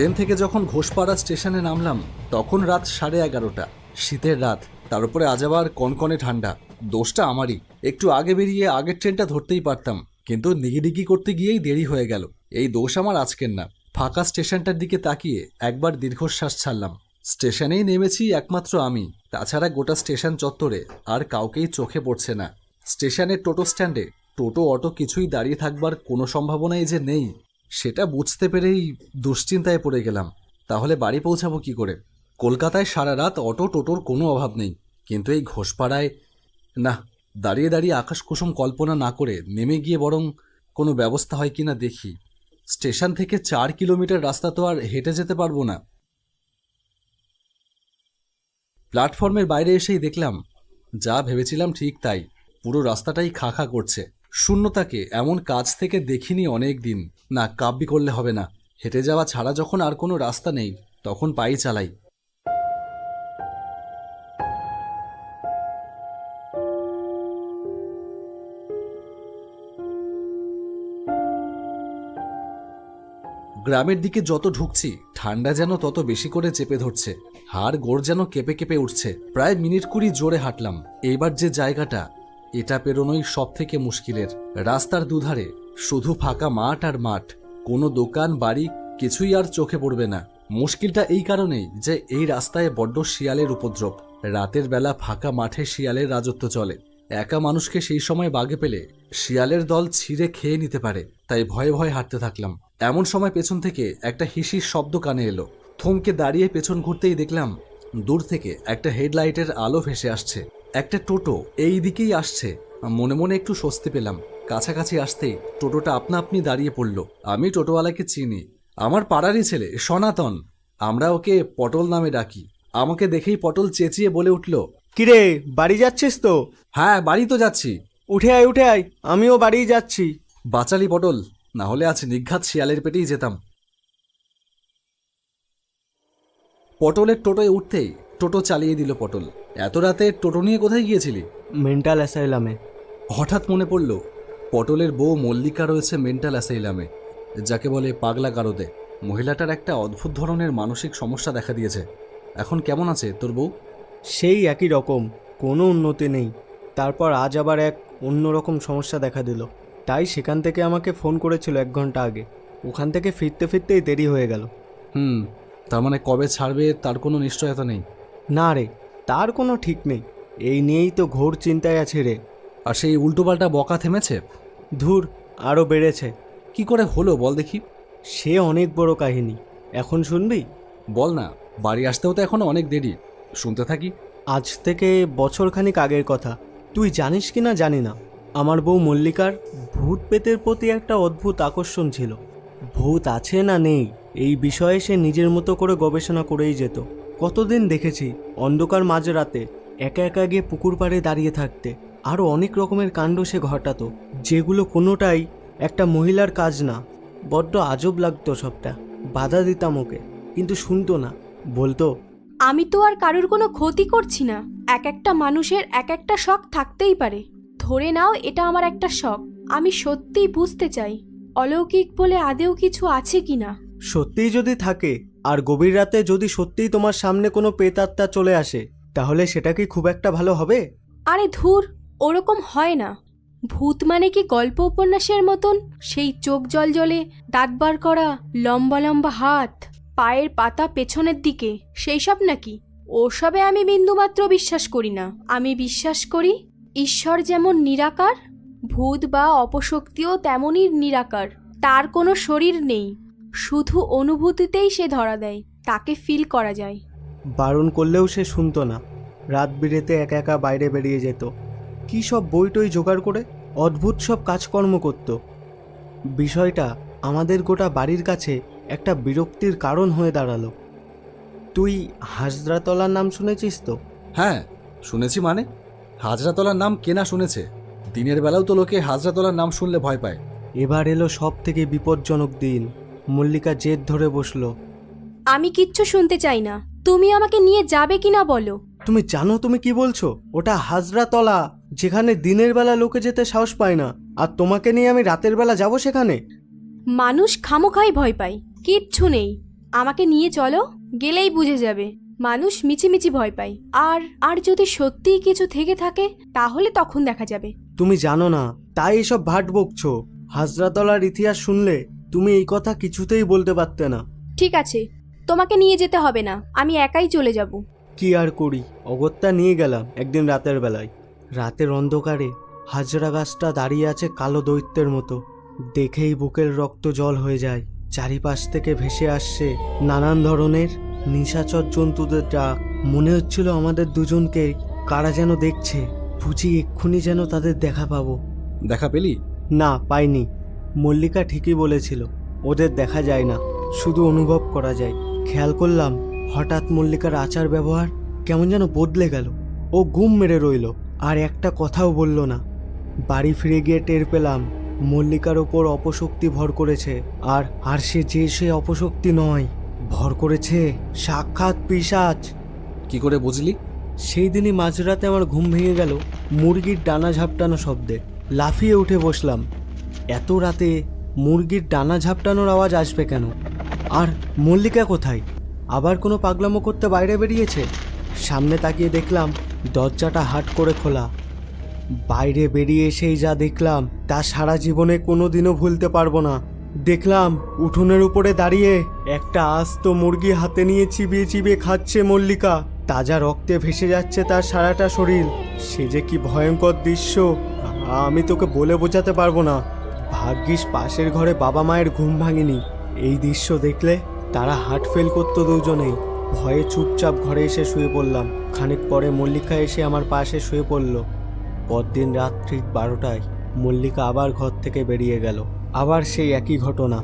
Train থেকে যখন ঘোষপাড়া স্টেশনে নামলাম, তখন রাত সাড়ে এগারোটা। শীতের রাত, তার উপরে আজ আবার কনকনে ঠান্ডা। দোষটা আমারই। একটু আগে বেরিয়ে আগের ট্রেনটা ধরতেই পারতাম, কিন্তু নিগিডিগি করতে গিয়েই দেরি হয়ে গেল। এই দোষ আমার আজকের না। ফাঁকা স্টেশনটার দিকে তাকিয়ে একবার দীর্ঘশ্বাস ছাড়লাম। স্টেশনেই নেমেছি একমাত্র আমি। তাছাড়া গোটা স্টেশন চত্বরে আর কাউকেই চোখে পড়ছে না। স্টেশনের টোটো স্ট্যান্ডে টোটো, অটো কিছুই দাঁড়িয়ে থাকবার কোনো সম্ভাবনাই যে নেই। সেটা বুঝতে পেরেই দুশ্চিন্তায় পড়ে গেলাম। তাহলে বাড়ি পৌঁছাবো কি করে? কলকাতায় সারা রাত অটো টোটোর কোনো অভাব নেই। কিন্তু এই ঘোষপাড়ায়, না, দাঁড়িয়ে দাঁড়িয়ে আকাশ কুসুম কল্পনা না করে নেমে গিয়ে বরং কোনো ব্যবস্থা হয় কি না দেখি। স্টেশন থেকে চার কিলোমিটার রাস্তা তো আর হেঁটে যেতে পারব না। প্ল্যাটফর্মের বাইরে এসেই দেখলাম, যা ভেবেছিলাম ঠিক তাই। পুরো রাস্তাটাই খা করছে। শূন্যতাকে এমন কাজ থেকে দেখিনি অনেক দিন। না, কাব্যি করলে হবে না। হেঁটে যাওয়া ছাড়া যখন আর কোনো রাস্তা নেই, তখন পাই চালাই। গ্রামের দিকে যত ঢুকছি, ঠান্ডা যেন তত বেশি করে চেপে ধরছে। হাড় গোড় যেন কেঁপে কেঁপে উঠছে। প্রায় মিনিট কুড়ি জোরে হাঁটলাম। এইবার যে জায়গাটা এটা পেরোনোই সব থেকে মুশকিলের। রাস্তার দুধারে শুধু ফাঁকা মাঠ আর মাঠ, কোনো দোকান, বাড়ি কিছুই আর চোখে পড়বে না। মুশকিলটা এই কারণেই যে এই রাস্তায় বড্ড শিয়ালের উপদ্রব। রাতের বেলা ফাঁকা মাঠে শিয়ালের রাজত্ব চলে। একা মানুষকে সেই সময় বাগে পেলে শিয়ালের দল ছিঁড়ে খেয়ে নিতে পারে, তাই ভয়ে ভয়ে হাঁটতে থাকলাম। এমন সময় পেছন থেকে একটা হিসির শব্দ কানে এলো। থমকে দাঁড়িয়ে পেছন ঘুরতেই দেখলাম, দূর থেকে একটা হেডলাইটের আলো ভেসে আসছে। একটা টোটো এই দিকেই আসছে। মনে মনে একটু স্বস্তি পেলাম। কাছাকাছি আসতেই টোটোটা আপনা আপনি দাঁড়িয়ে পড়ল। আমি টোটোওয়ালাকে চিনি। আমার পাড়ারই ছেলে সনাতন। আমরা ওকে পটল নামে ডাকি। আমাকে দেখেই পটল চেঁচিয়ে বলে উঠল কিরে বাড়ি যাচ্ছিস তো? হ্যাঁ বাড়ি তো যাচ্ছি। উঠে আয় উঠে আয়। আমিও বাড়ি যাচ্ছি। বাচালি পটল না হলে আজ নিঘাত শিয়ালের পেটেই যেতাম। পটলের টোটোয় উঠতেই টোটো চালিয়ে দিল পটল। এত রাতে টোটো নিয়ে কোথায় গিয়েছিলি? মেন্টাল অ্যাসাইলামে হঠাৎ মনে পড়ল পটলের বউ মল্লিকা রয়েছে মেন্টাল অ্যাসাইলামে যাকে বলে পাগলা গারদে। মহিলাটার একটা অদ্ভুত ধরনের মানসিক সমস্যা দেখা দিয়েছে। এখন কেমন আছে তোর বউ? সেই একই রকম কোনো উন্নতি নেই। তারপর আজ আবার এক অন্যরকম সমস্যা দেখা দিল। তাই সেখান থেকে আমাকে ফোন করেছিল এক ঘণ্টা আগে। ওখান থেকে ফিরতে ফিরতেই দেরি হয়ে গেল। হুম তার মানে কবে ছাড়বে তার কোনো নিশ্চয়তা নেই। না রে তার কোনো ঠিক নেই। এই নিয়েই তো ঘোর চিন্তায় আছে রে। আর সেই উল্টোপাল্টা বকা থেমেছে? ধুর আরও বেড়েছে। কি করে হলো বল দেখি। সে অনেক বড় কাহিনী। এখন শুনবি? বল না বাড়ি আসতেও তো এখনও অনেক দেরি। শুনতে থাকি। আজ থেকে বছরখানিক আগের কথা। তুই জানিস কি না জানি না। আমার বউ মল্লিকার ভূত পেতের প্রতি একটা অদ্ভুত আকর্ষণ ছিল। ভূত আছে না নেই এই বিষয়ে সে নিজের মতো করে গবেষণা করেই যেত। কতদিন দেখেছি অন্ধকার মাঝরাতে একা একা গিয়ে পুকুর পাড়ে দাঁড়িয়ে থাকতে। আরও অনেক রকমের কাণ্ড সে ঘটাতো, যেগুলো কোনোটাই একটা মহিলার কাজ না। বড্ড আজব লাগতো সবটা। বাধা দিতাম ওকে, কিন্তু শুনতো না। বলতো, আমি তো আর কারোর কোনো ক্ষতি করছি না। এক একটা মানুষের এক একটা শখ থাকতেই পারে। ধরে নাও এটা আমার একটা শখ। আমি সত্যিই বুঝতে চাই। অলৌকিক বলে আদেও কিছু আছে কি না সত্যিই যদি থাকে, আর গভীর রাতে যদি সত্যিই তোমার সামনে কোনো পেতাত্মা চলে আসে, তাহলে সেটা কি খুব একটা ভালো হবে? আরে ধুর, ওরকম হয় না। ভূত মানে কি গল্প উপন্যাসের মতন? সেই চোখ জল জলে, দাঁত বার করা, লম্বা লম্বা হাত, পায়ের পাতা পেছনের দিকে, সেই সব নাকি? ওসবে আমি বিন্দুমাত্র বিশ্বাস করি না। আমি বিশ্বাস করি, ঈশ্বর যেমন নিরাকার, ভূত বা অপশক্তিও তেমনই নিরাকার। তার কোনো শরীর নেই। শুধু অনুভূতিতেই সে ধরা দেয় তাকে ফিল করা যায়। বারণ করলেও সে শুনতো না। রাত বিরেতে একা একা বাইরে বেরিয়ে যেত। কী সব বইটই জোগাড় করে অদ্ভুত সব কাজকর্ম করত। বিষয়টা আমাদের গোটা বাড়ির কাছে একটা বিরক্তির কারণ হয়ে দাঁড়াল। তুই হাজরাতলার নাম শুনেছিস তো? হ্যাঁ শুনেছি মানে। হাজরাতলার নাম কেনা শুনেছে? দিনের বেলাও তো লোকে হাজরাতলার নাম শুনলে ভয় পায়। এবার এলো সব থেকে বিপজ্জনক দিন। মল্লিকা জেদ ধরে বসল। আমি কিচ্ছু শুনতে চাই না। তুমি আমাকে নিয়ে যাবে কিনা বলো। তুমি জানো তুমি কি বলছো? ওটা হাজরাতলা যেখানে দিনের বেলা লোকে যেতে সাহস পায় না। আর তোমাকে নিয়ে আমি রাতের বেলা যাব সেখানে? মানুষ খামোখাই ভয় পায়। কিচ্ছু নেই। আমাকে নিয়ে চলো গেলেই বুঝে যাবে। মানুষ মিচিমিচি ভয় পায়। আর আর যদি সত্যিই কিছু থেকে থাকে তাহলে তখন দেখা যাবে। তুমি জানো না তাই এসব ভাট বকছো। হাজরাতলার ইতিহাস শুনলে তুমি এই কথা কিছুতেই বলতে পারতে না। ঠিক আছে তোমাকে নিয়ে যেতে হবে না আমি একাই চলে যাব। কি আর করি? অগত্যা নিয়ে গেলাম একদিন রাতের বেলায়। রাতের অন্ধকারে হাজরা গাছটা দাঁড়িয়ে আছে কালো দৈত্যের মতো। দেখেই বুকের রক্ত জল হয়ে যায়। চারিপাশ থেকে ভেসে আসছে নানান ধরনের নিশাচর জন্তুদের ডাক। মনে হচ্ছিল আমাদের দুজনকে কারা যেন দেখছে। বুঝি এক্ষুনি যেন তাদের দেখা পাবো। দেখা পেলি? না পাইনি। মল্লিকা ঠিকই বলেছিল ওদের দেখা যায় না শুধু অনুভব করা যায়। খেয়াল করলাম হঠাৎ মল্লিকার আচার ব্যবহার কেমন যেন বদলে গেল। ও গুম মেরে রইল আর একটা কথাও বলল না। বাড়ি ফিরে গিয়ে টের পেলাম মল্লিকার ওপর অপশক্তি ভর করেছে আর আর সে যে সে অপশক্তি নয় ভর করেছে সাক্ষাৎ পিশাচ। কি করে বুঝলি? সেই দিনই মাঝরাতে আমার ঘুম ভেঙে গেল মুরগির ডানা ঝাপটানো শব্দে। লাফিয়ে উঠে বসলাম এত রাতে মুরগির ডানা ঝাপটানোর আওয়াজ আসবে কেন? আর মল্লিকা কোথায়? আবার কোনো পাগলামো করতে বাইরে বেরিয়েছে? সামনে তাকিয়ে দেখলাম দরজাটা হাট করে খোলা। বাইরে বেরিয়ে এসেই যা দেখলাম, তা সারা জীবনে কোনো দিনও ভুলতে পারব না। দেখলাম উঠোনের উপরে দাঁড়িয়ে একটা আস্ত মুরগি হাতে নিয়ে চিবিয়ে চিবিয়ে খাচ্ছে মল্লিকা। তাজা রক্তে ভেসে যাচ্ছে তার সারাটা শরীর। সে যে কি ভয়ঙ্কর দৃশ্য, আমি তোকে বলে বোঝাতে পারব না। ভাগ্যিস পাশের ঘরে বাবা মায়ের ঘুম ভাঙেনি। এই দৃশ্য দেখলে তারা হার্ট ফেল করতো দুজনেই। ভয়ে চুপচাপ ঘরে এসে শুয়ে পড়লাম। খানিক পরে মল্লিকা এসে আমার পাশে শুয়ে পড়ল। পরদিন রাত ঠিক বারোটায় মল্লিকা আবার ঘর থেকে বেরিয়ে গেল। আবার সেই একই ঘটনা।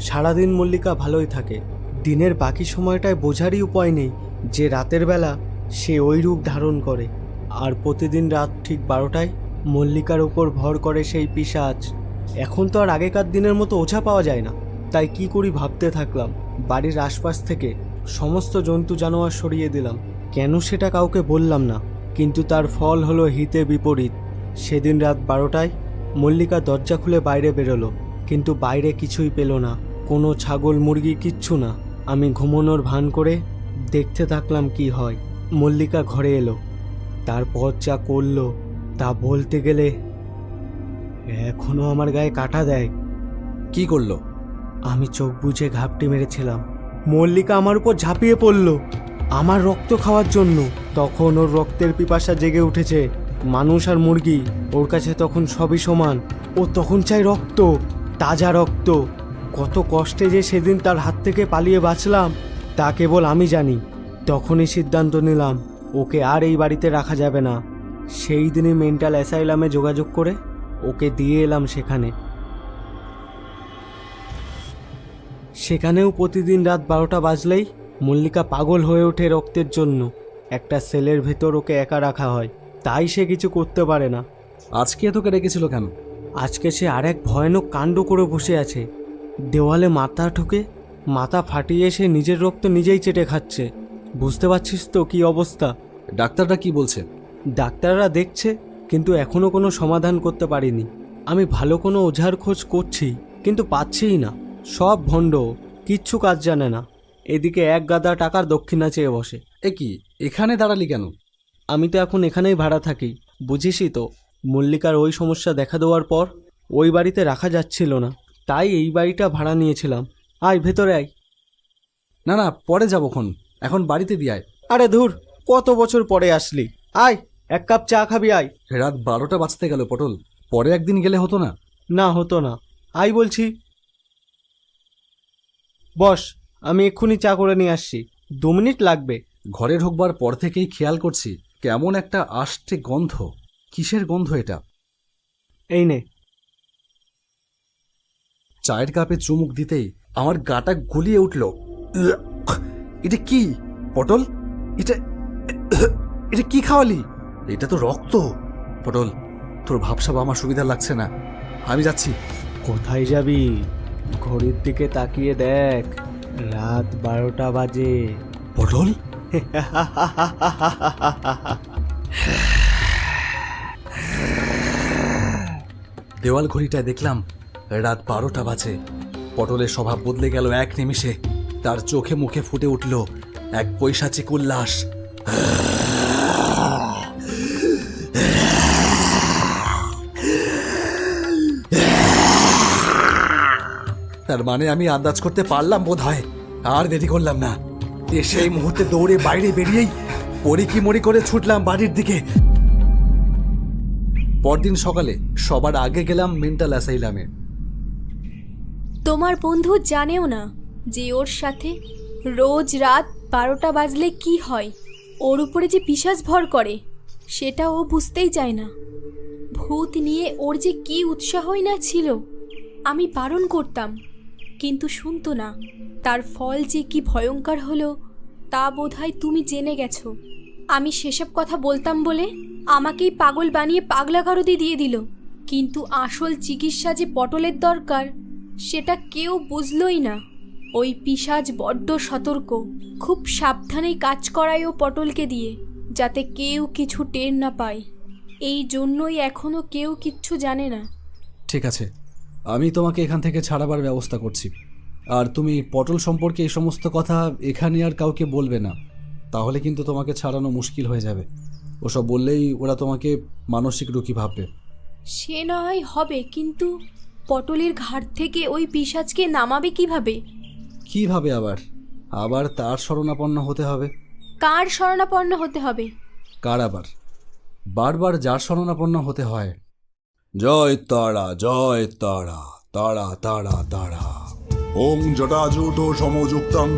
সারাদিন মল্লিকা ভালোই থাকে। দিনের বাকি সময়টায় বোঝারই উপায় নেই যে রাতের বেলা সে ওই রূপ ধারণ করে। আর প্রতিদিন রাত ঠিক বারোটায় মল্লিকার উপর ভর করে সেই পিসাজ। এখন তো আর আগেকার দিনের মতো ওঝা পাওয়া যায় না। তাই কি করি ভাবতে থাকলাম, বাড়ির আশপাশ থেকে সমস্ত জন্তু জানোয়ার সরিয়ে দিলাম। কেন সেটা কাউকে বললাম না, কিন্তু তার ফল হলো হিতে বিপরীত। সেদিন রাত বারোটায় মল্লিকা দরজা খুলে বাইরে বেরোলো, কিন্তু বাইরে কিছুই পেল না। কোনো ছাগল, মুরগি, কিচ্ছু না। আমি ঘুমোনোর ভান করে দেখতে থাকলাম কি হয়। মল্লিকা ঘরে এলো, তারপর যা করল তা বলতে গেলে এখনও আমার গায়ে কাটা দেয়। কি করল? আমি চোখ বুজে ঘাপটি মেরেছিলাম। মল্লিকা আমার উপর ঝাঁপিয়ে পড়ল। আমার রক্ত খাওয়ার জন্য। তখন ওর রক্তের পিপাসা জেগে উঠেছে। মানুষ আর মুরগি ওর কাছে তখন সবই সমান। ও তখন চাই রক্ত তাজা রক্ত। কত কষ্টে যে সেদিন তার হাত থেকে পালিয়ে বাঁচলাম তা কেবল আমি জানি। তখনই সিদ্ধান্ত নিলাম ওকে আর এই বাড়িতে রাখা যাবে না। সেই দিনই মেন্টাল অ্যাসাইলামে যোগাযোগ করে ওকে দিয়ে এলাম সেখানে। সেখানেও প্রতিদিন রাত বারোটা বাজলেই মল্লিকা পাগল হয়ে ওঠে রক্তের জন্য। একটা সেলের ভেতর ওকে একা রাখা হয়। তাই সে কিছু করতে পারে না। আজকে তোকে রেখেছিল কেন? আজকে সে আরেক ভয়ানক কাণ্ড করে বসে আছে। দেওয়ালে মাথা ঠুকে মাথা ফাটিয়ে সে নিজের রক্ত নিজেই চেটে খাচ্ছে। বুঝতে পারছিস তো কি অবস্থা? ডাক্তাররা কি বলছে? ডাক্তাররা দেখছে কিন্তু এখনও কোনো সমাধান করতে পারিনি। আমি ভালো কোনো ওঝার খোঁজ করছি কিন্তু পাচ্ছিই না। সব ভণ্ড কিচ্ছু কাজ জানে না। এদিকে এক গাদা টাকার দক্ষিণা চেয়ে বসে। এ কি এখানে দাঁড়ালি কেন? আমি তো এখন এখানেই ভাড়া থাকি বুঝিসই তো। মল্লিকার ওই সমস্যা দেখা দেওয়ার পর ওই বাড়িতে রাখা যাচ্ছিল না। তাই এই বাড়িটা ভাড়া নিয়েছিলাম। আয় ভেতরে আয়। না না পরে যাবোক্ষণ এখন বাড়িতে দিয়ে আয়। আরে ধুর কত বছর পরে আসলি? আয়। এক কাপ চা খাবি আয়। রাত বারোটা বাজতে গেল পটল। পরে একদিন গেলে হতো না? না হতো না। আই বলছি। বস আমি এক্ষুনি চা করে নিয়ে আসছি। দু মিনিট লাগবে। ঘরে ঢোকবার পর থেকেই খেয়াল করছি কেমন একটা আষ্টে গন্ধ। কিসের গন্ধ এটা? এই নে। চায়ের কাপে চুমুক দিতেই আমার গাটা গুলিয়ে উঠল। এটা কি? পটল? এটা এটা কি খাওয়ালি? এটা তো রক্ত। পটল তোর ভাবসাব আমার সুবিধা লাগছে না। আমি যাচ্ছি। কোথায় যাবি? ঘড়ির দিকে তাকিয়ে দেখ। রাত বারোটা বাজে। পটল? দেওয়াল ঘড়িটায় দেখলাম রাত বারোটা বাজে। পটলের স্বভাব বদলে গেল এক নিমিষে। তার চোখে মুখে ফুটে উঠল এক পৈশাচিক উল্লাস। তার মানে আমি আন্দাজ করতে পারলাম বোধ হয় আর দেরি করলাম না। এ সেই মুহূর্তে দৌড়ে বাইরে বেরিয়েই পরিকি মরি করে ছুটলাম বাড়ির দিকে। পরদিন সকালে সবার আগে গেলাম মেন্টাল অ্যাসাইলামে তোমার বন্ধু জানেও না যে ওর সাথে রোজ রাত বারোটা বাজলে কি হয়। ওর উপরে যে পিসাজ ভর করে, সেটা ও বুঝতেই চায় না। ভূত নিয়ে ওর যে কি উৎসাহই না ছিল, আমি বারণ করতাম। কিন্তু শুনতো না। তার ফল যে কি ভয়ঙ্কর হলো, তা বোধহয় তুমি জেনে গেছো। আমি সেসব কথা বলতাম বলে আমাকেই পাগল বানিয়ে পাগলা গারদে দিয়ে দিল। কিন্তু আসল চিকিৎসা যে পটলের দরকার, সেটা কেউ বুঝলই না। ওই পিসাজ বড্ড সতর্ক, খুব সাবধানেই কাজ করায় ও পটলকে দিয়ে, যাতে কেউ কিছু টের না পায়। এই জন্যই এখনও কেউ কিচ্ছু জানে না। ঠিক আছে। আমি তোমাকে এখান থেকে ছাড়াবার ব্যবস্থা করছি। আর তুমি পটল সম্পর্কে এই সমস্ত কথা এখানে আর কাউকে বলবে না। তাহলে কিন্তু তোমাকে ছাড়ানো মুশকিল হয়ে যাবে। ওসব বললেই ওরা তোমাকে মানসিক রুগী ভাববে। সে না হয় হবে কিন্তু পটলের ঘাট থেকে ওই পিসাজকে নামাবে কীভাবে? কীভাবে আবার? আবার তার শরণাপন্ন হতে হবে? কার শরণাপন্ন হতে হবে? কার আবার? বারবার যার শরণাপন্ন হতে হয় জয় তারা জয় তারা তারা তারা তারা। ওং জটাজুট সমযুক্তম,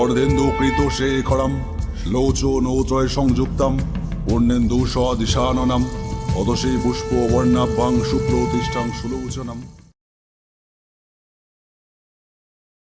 অর্ধেন্দু কৃত শেখরম লোচ নৌচয় সংযুক্তম পূর্ণেন্দু সদিশাননম অদশী পুষ্প বর্ণাভ্যাং শুক্লতিষ্ঠাং সুলোচনম।